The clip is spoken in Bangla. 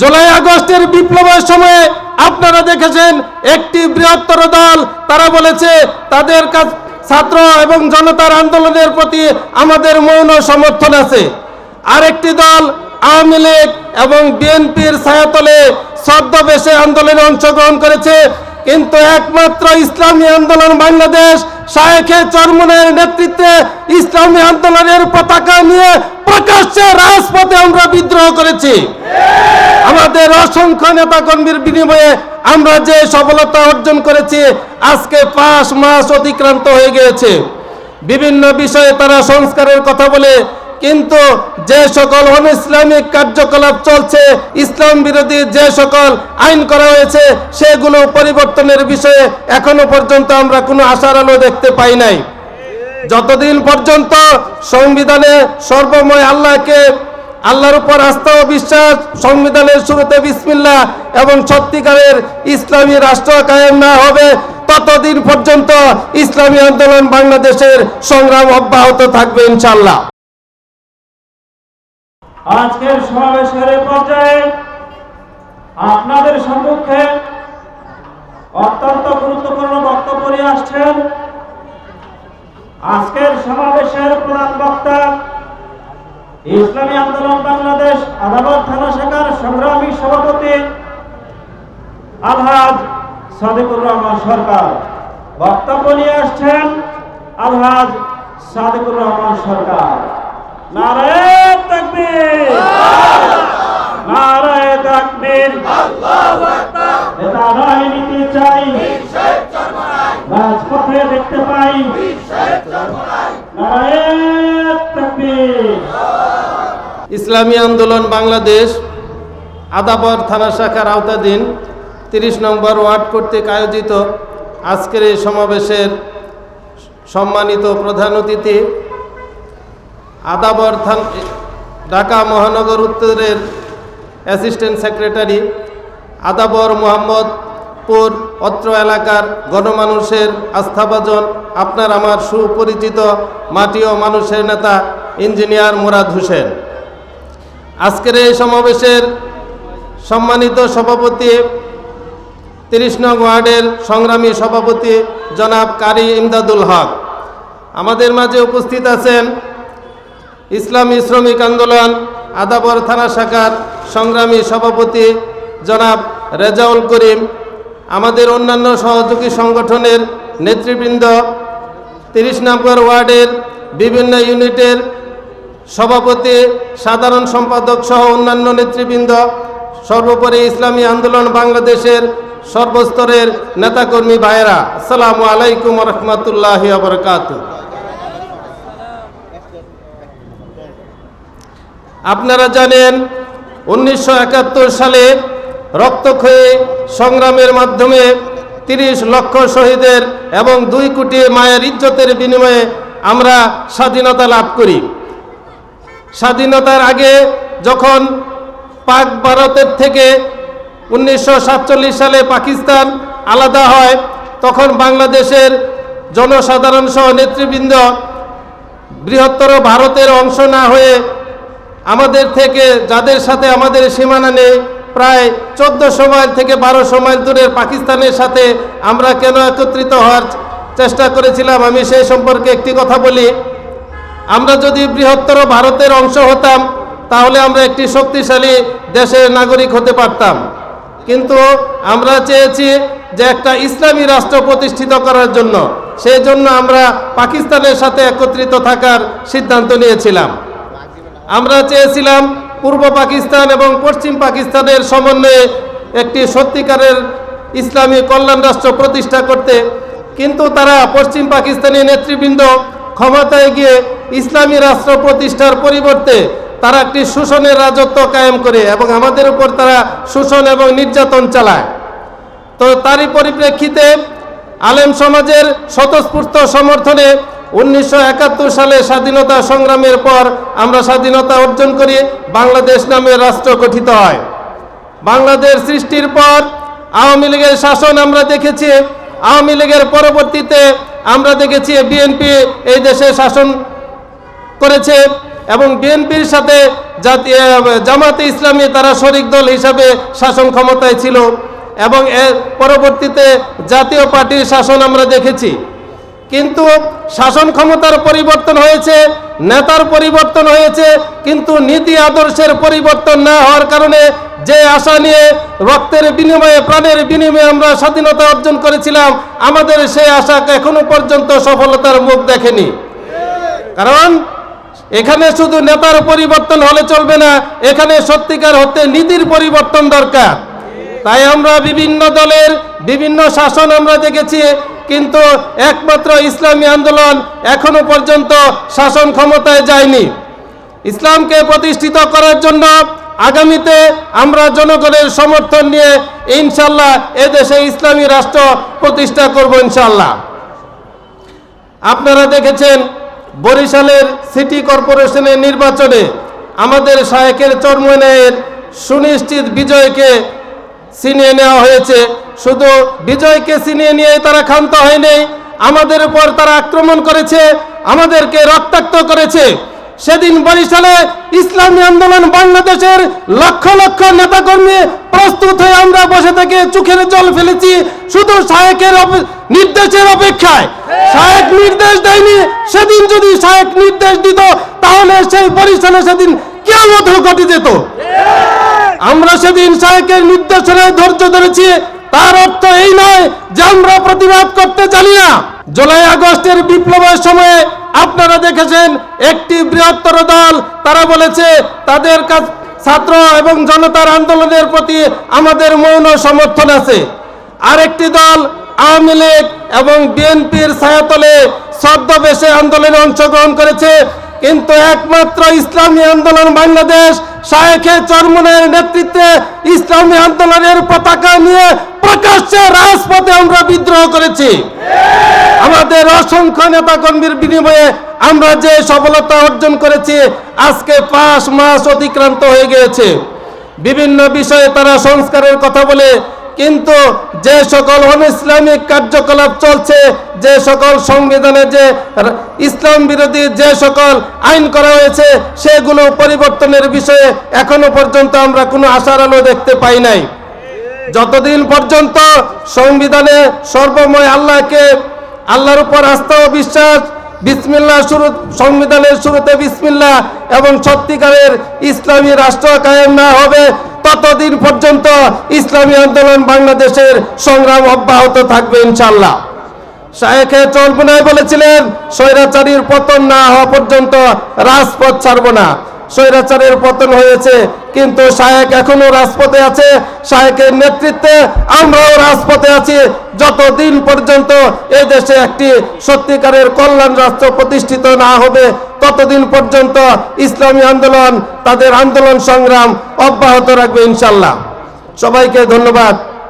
জুলাই আগস্টের বিপ্লবের সময়ে আপনারা দেখেছেন একটি বৃহত্তর দল, তারা বলেছে তাদের কাছ ছাত্র এবং জনতার আন্দোলনের প্রতি আমাদের মৌন সমর্থন আছে। আরেকটি দল, আওয়ামী লীগ এবং বিএনপির ছায়াতলে ছদ্মবেশে আন্দোলনে অংশগ্রহণ করেছে, কিন্তু একমাত্র ইসলামী আন্দোলন বাংলাদেশ, শায়েখে চরমনের নেতৃত্বে ইসলামী আন্দোলনের পতাকা নিয়ে প্রকাশ্যে রাজপথে আমরা বিদ্রোহ করেছি। আমাদের অসংখ্য নেতা কর্মীর বিনিময়ে আমরা যে সফলতা অর্জন করেছি, আজকে পাঁচ মাস অতিক্রান্ত হয়ে গিয়েছে। বিভিন্ন বিষয়ে তারা সংস্কারের কথা বলে, কিন্তু যে সকল অন ইসলামিক কার্যকলাপ চলছে, ইসলাম বিরোধী যে সকল আইন করা হয়েছে, সেগুলো পরিবর্তনের বিষয়ে এখনও পর্যন্ত আমরা কোনো আশার আলো দেখতে পাই নাই। যতদিন পর্যন্ত সংবিধানে সর্বময় আল্লাহকে আল্লাহর উপর আস্থা ও বিশ্বাস সংবিধানের শুরুতে বিসমিল্লাহ এবং সত্যিকারের ইসলামী রাষ্ট্র কায়েম না হবে, ততদিন পর্যন্ত ইসলামী আন্দোলন বাংলাদেশের সংগ্রাম অব্যাহত থাকবে ইনশাল্লাহ আজকের সমাবেশের পর্যায়ে আপনাদের সম্মুখে অত্যন্ত গুরুত্বপূর্ণ বক্তব্য নিয়ে আসছেন সমাবেশের প্রধান বক্তা। ইসলামী আন্দোলন বাংলাদেশ আদালত থানা শাখার সংগ্রামী সভাপতি আলহাজ সাদিকুর রহমান সরকার। বক্তব্য নিয়ে আসছেন আলহাজ সাদিকুর রহমান সরকার। রাজপথে দেখতে পাই। ইসলামী আন্দোলন বাংলাদেশ আদাবর থানা শাখার আওতাধীন তিরিশ নম্বর ওয়ার্ড কর্তৃক আয়োজিত আজকের এই সমাবেশের সম্মানিত প্রধান অতিথি আদাবর থান ঢাকা মহানগর উত্তরের অ্যাসিস্ট্যান্ট সেক্রেটারি আদাবর মোহাম্মদপুর অত্র এলাকার গণমানুষের আস্থাভাজন, আপনার আমার সুপরিচিত মাটি ও মানুষের নেতা ইঞ্জিনিয়ার মুরাদ হোসেন। আজকের এই সমাবেশের সম্মানিত সভাপতি, তিরিশ ওয়ার্ডের সংগ্রামী সভাপতি জনাব কারি ইমদাদুল হক। আমাদের মাঝে উপস্থিত আছেন ইসলামী শ্রমিক আন্দোলন আদাবর থানা শাখার সংগ্রামী সভাপতি জনাব রেজাউল করিম আমাদের অন্যান্য সহযোগী সংগঠনের নেতৃবৃন্দ, তিরিশ নম্বর ওয়ার্ডের বিভিন্ন ইউনিটের সভাপতি, সাধারণ সম্পাদক সহ অন্যান্য নেতৃবৃন্দ, সর্বোপরি ইসলামী আন্দোলন বাংলাদেশের সর্বস্তরের নেতাকর্মী ভাইয়েরা, আসসালামু আলাইকুম রহমতুল্লাহ বরকাত আপনারা জানেন, উনিশশো একাত্তর সালে রক্তক্ষয়ী সংগ্রামের মাধ্যমে তিরিশ লক্ষ শহীদের এবং দুই কোটি মায়ের ইজ্জতের বিনিময়ে আমরা স্বাধীনতা লাভ করি। স্বাধীনতার আগে যখন পাক ভারতের থেকে উনিশশো সাতচল্লিশ সালে পাকিস্তান আলাদা হয়, তখন বাংলাদেশের জনসাধারণ সহ নেতৃবৃন্দ বৃহত্তর ভারতের অংশ না হয়ে আমাদের থেকে, যাদের সাথে আমাদের সীমানা নেই প্রায় চোদ্দোশো মাইল থেকে বারোশো মাইল দূরের পাকিস্তানের সাথে আমরা কেন একত্রিত হওয়ার চেষ্টা করেছিলাম, আমি সেই সম্পর্কে একটি কথা বলি। আমরা যদি বৃহত্তর ভারতের অংশ হতাম, তাহলে আমরা একটি শক্তিশালী দেশের নাগরিক হতে পারতাম। কিন্তু আমরা চেয়েছি যে একটা ইসলামী রাষ্ট্র প্রতিষ্ঠিত করার জন্য, সেই জন্য আমরা পাকিস্তানের সাথে একত্রিত থাকার সিদ্ধান্ত নিয়েছিলাম। আমরা চেয়েছিলাম পূর্ব পাকিস্তান এবং পশ্চিম পাকিস্তানের সমন্বয়ে একটি সত্যিকারের ইসলামী কল্যাণ রাষ্ট্র প্রতিষ্ঠা করতে, কিন্তু তারা পশ্চিম পাকিস্তানি নেতৃবৃন্দ ক্ষমতায় গিয়ে ইসলামী রাষ্ট্র প্রতিষ্ঠার পরিবর্তে তারা একটি শোষণের রাজত্ব কায়েম করে এবং আমাদের উপর তারা শোষণ এবং নির্যাতন চালায়। তো তারই পরিপ্রেক্ষিতে আলেম সমাজের স্বতঃস্ফূর্ত সমর্থনে উনিশশো একাত্তর সালে স্বাধীনতা সংগ্রামের পর আমরা স্বাধীনতা অর্জন করি, বাংলাদেশ নামে রাষ্ট্র গঠিত হয়। বাংলাদেশ সৃষ্টির পর আওয়ামী লীগের শাসন আমরা দেখেছি, আওয়ামী লীগের পরবর্তীতে আমরা দেখেছি বিএনপি এই দেশে শাসন করেছে এবং বিএনপির সাথে জাতীয় জামাতে ইসলামী তারা শরিক দল হিসাবে শাসন ক্ষমতায় ছিল এবং এর পরবর্তীতে জাতীয় পার্টির শাসন আমরা দেখেছি। কিন্তু শাসন ক্ষমতার পরিবর্তন হয়েছে, নেতার পরিবর্তন হয়েছে, কিন্তু নীতি আদর্শের পরিবর্তন না হওয়ার কারণে যে আশা নিয়ে রক্তের বিনিময়ে, প্রাণের বিনিময়ে আমরা স্বাধীনতা অর্জন করেছিলাম, আমাদের সেই আশা এখনও পর্যন্ত সফলতার মুখ দেখেনি। কারণ এখানে শুধু নেতার পরিবর্তন হলে চলবে না, এখানে সত্যিকার হতে নীতির পরিবর্তন দরকার। তাই আমরা বিভিন্ন দলের বিভিন্ন শাসন আমরা দেখেছি কিন্তু একমাত্র ইসলামী আন্দোলন এখনও পর্যন্ত শাসন ক্ষমতায় যায়নি। ইসলামকে প্রতিষ্ঠিত করার জন্য আগামীতে আমরা জনগণের সমর্থন নিয়ে ইনশাল্লাহ এদেশে ইসলামী রাষ্ট্র প্রতিষ্ঠা করব ইনশাল্লাহ। আপনারা দেখেছেন বরিশালের সিটি কর্পোরেশনের নির্বাচনে আমাদের শায়েকের চরমনের সুনিশ্চিত বিজয়কে ছিনিয়ে নেওয়া হয়েছে। শুধু বিজয়কে ছিনিয়ে নিয়ে তারা ক্ষান্ত হয়নি। আমাদের উপর তারা আক্রমণ করেছে, আমাদেরকে রক্তাক্ত করেছে। সেদিন বরিশালে ইসলামী আন্দোলন বাংলাদেশের লক্ষ লক্ষ নেতাকর্মী প্রস্তুত হয়ে আমরা বসে থেকে চোখের জল ফেলেছি শুধু শায়েকের নির্দেশের অপেক্ষায়। শায়েক নির্দেশ দেয়নি, সেদিন যদি শায়েক নির্দেশ দিত, তাহলে সেই বরিশালে সেদিন কেমন ঘটে যেত। আমরা সেদিন শাহেকের নির্দেশনায় ধৈর্য ধরেছি তার অর্থ এই নয় যে আমরা প্রতিবাদ করতে জানি না। জুলাই আগস্টের বিপ্লবের সময়ে আপনারা দেখেছেন একটি বৃহত্তর দল, তারা বলেছে তাদের কাছ ছাত্র এবং জনতার আন্দোলনের প্রতি আমাদের মৌন সমর্থন আছে। আরেকটি দল, আওয়ামী লীগ এবং বিএনপির ছায়াতলে ছদ্মবেশে আন্দোলনে অংশগ্রহণ করেছে, কিন্তু একমাত্র ইসলামী আন্দোলন বাংলাদেশ, শায়েখে চরমনের নেতৃত্বে ইসলামী আন্দোলনের পতাকা নিয়ে প্রকাশ্যে রাজপথে আমরা বিদ্রোহ করেছি। আমাদের অসংখ্য নেতা কর্মীর বিনিময়ে আমরা যে সফলতা অর্জন করেছি, আজকে পাঁচ মাস অতিক্রান্ত হয়ে গিয়েছে। বিভিন্ন বিষয়ে তারা সংস্কারের কথা বলে কিন্তু যে সকল অন ইসলামিক কার্যকলাপ চলছে, যে সকল সংবিধানে যে ইসলাম বিরোধী যে সকল আইন করা হয়েছে, সেগুলো পরিবর্তনের বিষয়ে এখনও পর্যন্ত আমরা কোনো আশার আলো দেখতে পাই নাই। যতদিন পর্যন্ত সংবিধানে সর্বময় আল্লাহকে, আল্লাহর উপর আস্থা ও বিশ্বাস, বিসমিল্লাহ শুরু সংবিধানের শুরুতে বিসমিল্লাহ এবং সত্যিকারের ইসলামী রাষ্ট্র কায়েম না হবে ততদিন পর্যন্ত ইসলামী আন্দোলন বাংলাদেশের সংগ্রাম অব্যাহত থাকবে ইনশাল্লাহ শায়েখে চলপনায় বলেছিলেন, স্বৈরাচারীর পতন না হওয়া পর্যন্ত রাজপথ ছাড়ব না। স্বৈরাচারের পতন হয়েছে, কিন্তু শায়েক এখনও রাজপথে আছে। শায়েকের নেতৃত্বে আমরাও রাজপথে আছি। যতদিন পর্যন্ত এই দেশে একটি সত্যিকারের কল্যাণ রাষ্ট্র প্রতিষ্ঠিত না হবে, ততদিন পর্যন্ত ইসলামী আন্দোলন, তাদের আন্দোলন সংগ্রাম অব্যাহত রাখবে ইনশাল্লাহ। সবাইকে ধন্যবাদ।